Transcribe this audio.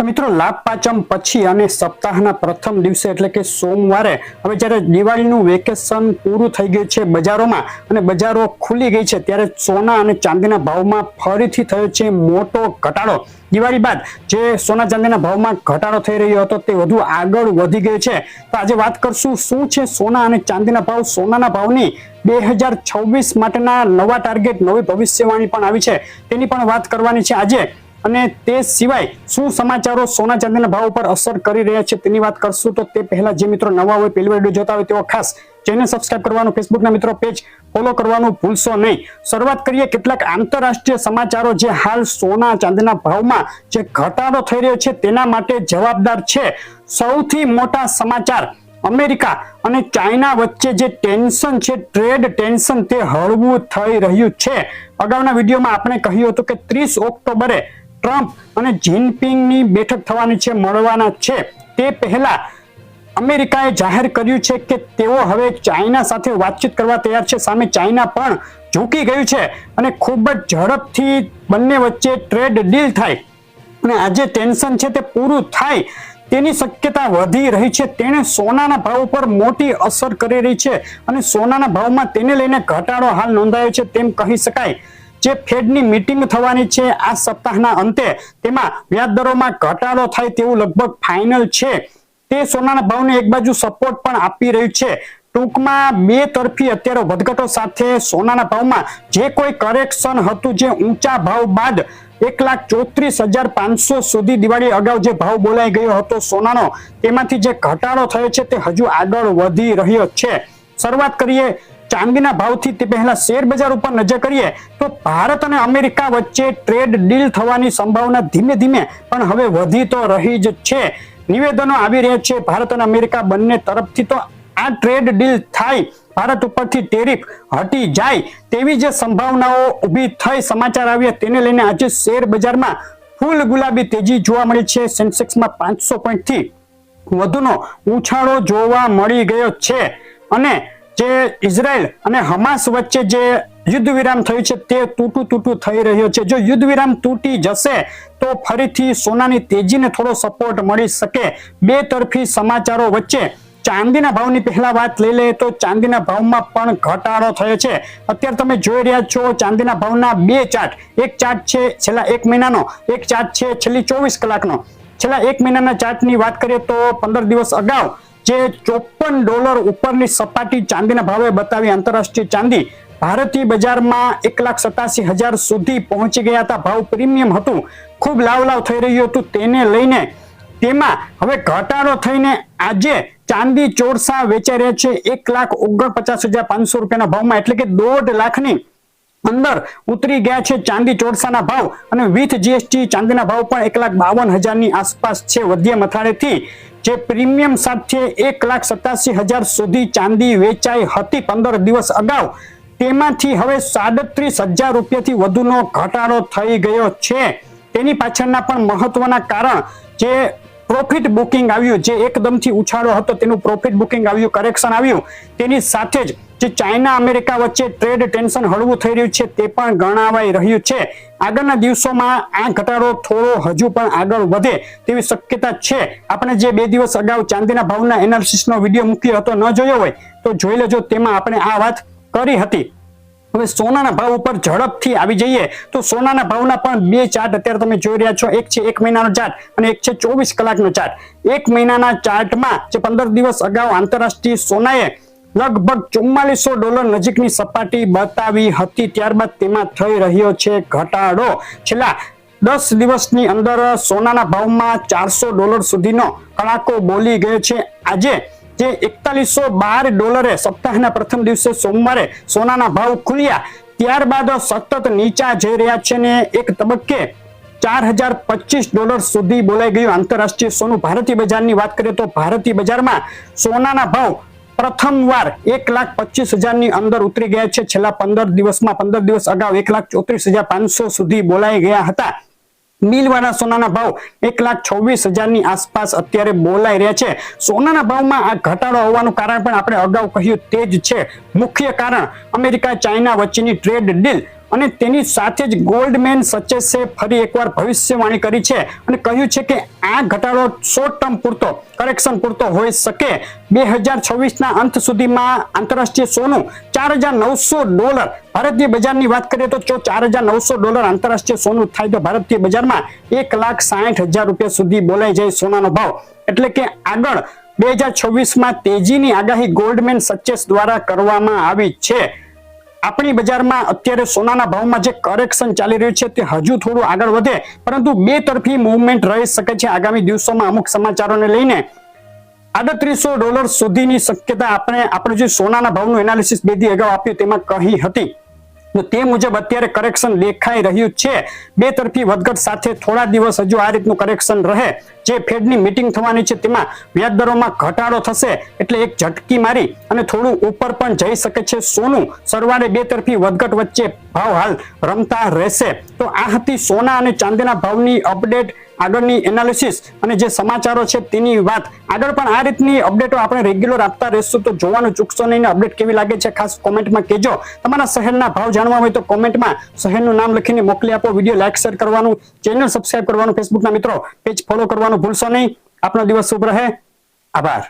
તો મિત્રો, લાભ પાંચમ પછી અને સપ્તાહના પ્રથમ દિવસે એટલે કે સોમવારે હવે જ્યારે દિવાળીનું વેકેશન પૂરું થઈ ગયું છે બજારોમાં અને બજારો ખુલી ગઈ છે, ત્યારે સોના અને ચાંદીના ભાવમાં ફરીથી થયો છે મોટો ઘટાડો. દિવાળી બાદ જે સોના ચાંદીના ભાવમાં ઘટાડો થઈ રહ્યો હતો તે વધુ આગળ વધી ગયો છે. તો આજે વાત કરશું શું છે સોના અને ચાંદીના ભાવ? સોનાના ભાવની બે હજાર છવ્વીસ માટેના નવા ટાર્ગેટ, નવી ભવિષ્યવાણી પણ આવી છે. તેની પણ વાત કરવાની છે આજે. અને તે સિવાય શું સમાચારો સોના ચાંદીના ભાવ પર અસર કરી રહ્યા છે તેની વાત કરશું તો તે પહેલા જે મિત્રો નવા હોય, પહેલી વાર જોતા હોય તેઓ ખાસ ચેનલ સબસ્ક્રાઇબ કરવાનું, ફેસબુકના મિત્રો પેજ ફોલો કરવાનું ભૂલશો નહીં. શરૂઆત કરીએ કેટલાક આંતરરાષ્ટ્રીય સમાચારો જે હાલ સોના ચાંદીના ભાવમાં જે ઘટાડો થઈ રહ્યો છે તેના માટે જવાબદાર છે. સૌથી મોટા સમાચાર, અમેરિકા અને ચાઇના વચ્ચે જે ટેન્શન છે, ટ્રેડ ટેન્શન તે હળવું થઈ રહ્યું છે. અગાઉના વિડીયોમાં આપણે કહ્યું હતું કે ત્રીસ ઓક્ટોબરે ટ્રમ્પ અને જિનપિંગની બેઠક થવાની છે, મળવાના છે. તે પહેલા અમેરિકાએ જાહેર કર્યું છે કે તેઓ હવે ચાઇના સાથે વાતચીત કરવા તૈયાર છે. સામે ચાઇના પણ ઝૂકી ગયું છે અને ખૂબ જ ઝડપથી બંને વચ્ચે ટ્રેડ ડીલ થાય અને આજે ટેન્શન છે તે પૂરું થાય તેની શક્યતા વધી રહી છે. તેણે સોનાના ભાવ ઉપર મોટી અસર કરી રહી છે અને સોનાના ભાવમાં તેને લઈને ઘટાડો હાલ નોંધાયો છે તેમ કહી શકાય. જે ફેડની મીટિંગ થવાની છે આ સપ્તાહના અંતે. તેમાં વ્યાજદરોમાં ઘટાડો થાય તેવું લગભગ ફાઇનલ છે. તે સોનાના ભાવને એક બાજુ સપોર્ટ પણ આપી રહ્યું છે. ટૂંકમાં બે તરફી અત્યારે વધઘટો સાથે સોનાના ભાવમાં જે કોઈ કરેક્શન હતું જે ઊંચા ભાવ બાદ એક લાખ ચોત્રીસ હજાર પાંચસો સુધી દિવાળી અગાઉ જે ભાવ બોલાઈ ગયો હતો સોનાનો, તેમાંથી જે ઘટાડો થયો છે તે હજુ આગળ વધી રહ્યો છે. શરૂઆત કરીએ ચાંદીના ભાવથી તે પહેલા શેર બજાર ઉપર નજર કરીએ તો ભારત અને અમેરિકા વચ્ચે ટ્રેડ ડીલ થવાની સંભાવના ધીમે ધીમે પણ હવે વધી તો રહી જ છે. નિવેદનો આવી રહ્યા છે, ભારત અને અમેરિકા બંને તરફથી તો આ ટ્રેડ ડીલ થાય, ભારત ઉપરથી ટેરિફ હટી જાય તેવી જે સંભાવનાઓ ઊભી થઈ સમાચાર આવ્યા. તેને લઈને આજે શેર બજારમાં ફૂલ ગુલાબી તેજી જોવા મળી છે. સેન્સેક્સમાં પાંચસો પોઈન્ટથી વધુનો ઉછાળો જોવા મળી ગયો છે. અને જે ઇઝરાયલ અને હમાસ વચ્ચે જે યુદ્ધ વિરામ થયું છે તે તૂટું તૂટું થઈ રહ્યો છે. જો યુદ્ધ વિરામ તૂટી જશે તો ફરીથી સોનાની તેજીને થોડો સપોર્ટ મળી શકે. બે તરફી સમાચારો વચ્ચે ચાંદીના ભાવની પહેલા વાત લઈ લઈએ તો ચાંદીના ભાવમાં પણ ઘટાડો થયો છે. અત્યારે તમે જોઈ રહ્યા છો ચાંદીના ભાવના બે ચાર્ટ. એક ચાર્ટ છે છેલ્લા એક મહિનાનો, એક ચાર્ટ છે છેલ્લી ચોવીસ કલાકનો. છેલ્લા એક મહિનાના ચાર્ટની વાત કરીએ તો પંદર દિવસ અગાઉ જે ચોપન ડોલર ઉપરની સપાટી ચાંદીના ભાવે બતાવી આંતરરાષ્ટ્રીય ચાંદી ભારતીય બજારમાં એક લાખ સતાસી હજાર સુધી પહોંચી ગયા હતા. ભાવ પ્રીમિયમ હતું. ખૂબ લાવ લાવ થઈ રહ્યું હતું. તેને લઈને તેમાં હવે ઘટાડો થઈને આજે ચાંદી ચોરસા વેચાઈ રહ્યા છે. એક લાખ ઓગણપચાસ હજાર પાંચસો રૂપિયાના ભાવમાં એટલે કે દોઢ લાખની અંદર ઉતરી ગયા છે ચાંદી ચોરસાના ભાવ. અને વિથ જીએસટી ચાંદીના ભાવ પણ એક લાખ બાવન હજારની આસપાસ છે. વધ્યા મથાળેથી જે પ્રીમિયમ સાથે એક લાખ સતાસી હજાર સુધી ચાંદી વેચાઈ હતી પંદર દિવસ અગાઉ. તેમાંથી હવે સાડત્રીસ હજાર રૂપિયાથી વધુનો ઘટાડો થઈ ગયો છે. તેની પાછળના પણ મહત્વના કારણ જે પ્રોફિટ બુકિંગ આવ્યું, જે એકદમથી ઉછાળો હતો, તેનું પ્રોફિટ બુકિંગ આવ્યું કરેક્શન આવ્યું. તેની સાથે જ જે ચાઇના, અમેરિકા વચ્ચે ટ્રેડ ટેન્શન હળવું થઈ રહ્યું છે, તે પણ ગણાવાઈ રહ્યું છે. આગળના દિવસોમાં આ ઘટાડો થોડો હજુ પણ આગળ વધે તેવી શક્યતા છે. આપણે જે બે દિવસ અગાઉ ચાંદીના ભાવના એનાલિસિસનો વીડિયો મૂક્યો હતો, ન જોયો હોય, તો જોઈ લેજો, તેમાં આપણે આ વાત કરી હતી. હવે સોનાના ભાવ ઉપર ઝડપથી આવી જઈએ, તો સોનાના ભાવના પણ બે ચાર્ટ અત્યારે તમે જોઈ રહ્યા છો. એક છે એક મહિનાનો ચાર્ટ અને એક છે ચોવીસ કલાકનો ચાર્ટ. એક મહિનાના ચાર્ટમાં જે પંદર દિવસ અગાઉ આંતરરાષ્ટ્રીય સોનાએ લગભગ ચુમ્માલીસો ડોલર નજીકની સપાટી બતાવી હતી. ત્યારબાદ તેમાં થઈ રહ્યો છે ઘટાડો. છેલ્લા દસ દિવસની અંદર સોનાના ભાવમાં ચારસો ડોલર સુધીનો કડાકો બોલી ગયો છે. આજે જે એકતાલીસો બાર ડોલરે સપ્તાહના પ્રથમ દિવસે સોમવારે સોનાના ભાવ ખુલ્યા. ત્યારબાદ સતત નીચા જઈ રહ્યા છે ને એક તબક્કે ચાર હજાર પચીસ ડોલર સુધી બોલાઈ ગયું. આંતરરાષ્ટ્રીય સોનું ભારતીય બજારની વાત કરીએ તો ભારતીય બજારમાં સોનાના ભાવ પ્રથમવાર એક લાખ પચીસ હજારની અંદર ઉતરી ગયા છેલ્લા પંદર દિવસમાં, પંદર દિવસ અગાઉ એક લાખ ચોત્રીસ હજાર પાંચસો સુધી બોલાઈ ગયા હતા. મિલવાળા સોનાના ભાવ એક લાખ છવ્વીસ હજારની આસપાસ અત્યારે બોલાઈ રહ્યા છે. સોનાના ભાવમાં આ ઘટાડો હોવાનું કારણ પણ આપણે અગાઉ કહ્યું તે જ છે. મુખ્ય કારણ અમેરિકા ચાઇના વચ્ચેની ટ્રેડ ડીલ અને તેની સાથે જ ગોલ્ડમેન સચેસે ફરી એકવાર ભવિષ્યવાણી કરી છે અને કહ્યું છે કે આ ઘટાડો શોર્ટ ટર્મ પૂરતો કરેક્શન પૂરતો હોઈ શકે. બે હજાર છવ્વીસના અંત સુધીમાં આંતરરાષ્ટ્રીય સોનું ચાર હજાર નવસો ડોલર. ભારતીય બજારની વાત કરીએ તો જો ચાર હજાર નવસો ડોલર આંતરરાષ્ટ્રીય સોનું થાય તો ભારતીય બજારમાં એક લાખ સાઠ હજાર રૂપિયા સુધી બોલાઈ જાય સોનાનો ભાવ. એટલે કે આગળ બે હજાર છવ્વીસમાં તેજીની આગાહી ગોલ્ડમેન સચેસ દ્વારા કરવામાં આવી છે. આપણી બજારમાં અત્યારે સોનાના ભાવમાં જે કરેક્શન ચાલી રહ્યું છે તે હજુ થોડું આગળ વધે, પરંતુ બે તરફી મુવમેન્ટ રહી શકે છે આગામી દિવસોમાં અમુક સમાચારોને લઈને. આડત્રીસો ડોલર સુધીની શક્યતા આપણે આપણે જે સોનાના ભાવનું એનાલિસિસ બે અગાઉ આપ્યું તેમાં કહી હતી. તો તે મુજબ અત્યારે કરેક્શન દેખાઈ રહ્યું છે. બે તરફી વધઘટ સાથે થોડા દિવસ હજુ આ રીતનું કરેક્શન રહે. જે ફેડની મીટિંગ થવાની છે તેમાં વ્યાજ દરોમાં ઘટાડો થશે એટલે એક ઝટકી મારી અને થોડું ઉપર પણ જઈ શકે છે સોનું. સરવાળે બે તરફી વધઘટ વચ્ચે ભાવ હાલ રમતા રહેશે. તો આ હતી સોના અને ચાંદીના ભાવની અપડેટ આગળની એનાલિસિસ અને જે સમાચારો છે તેની વાત. આગળ પણ આ રીતની અપડેટો આપણે રેગ્યુલર આપતા રહેશું. તો જોવાનું ચૂકશો નહીં અપડેટ કેવી લાગે છે ખાસ કોમેન્ટમાં કહેજો. તમારા શહેરના ભાવ જાણવા હોય તો કોમેન્ટમાં શહેરનું નામ લખીને મોકલી આપો વીડિયો લાઈક શેર કરવાનું. ચેનલ સબસ્ક્રાઇબ કરવાનું ફેસબુકના મિત્રો પેજ ફોલો કરવાનું ભૂલશો નહીં. આપનો દિવસ શુભ રહે. આભાર.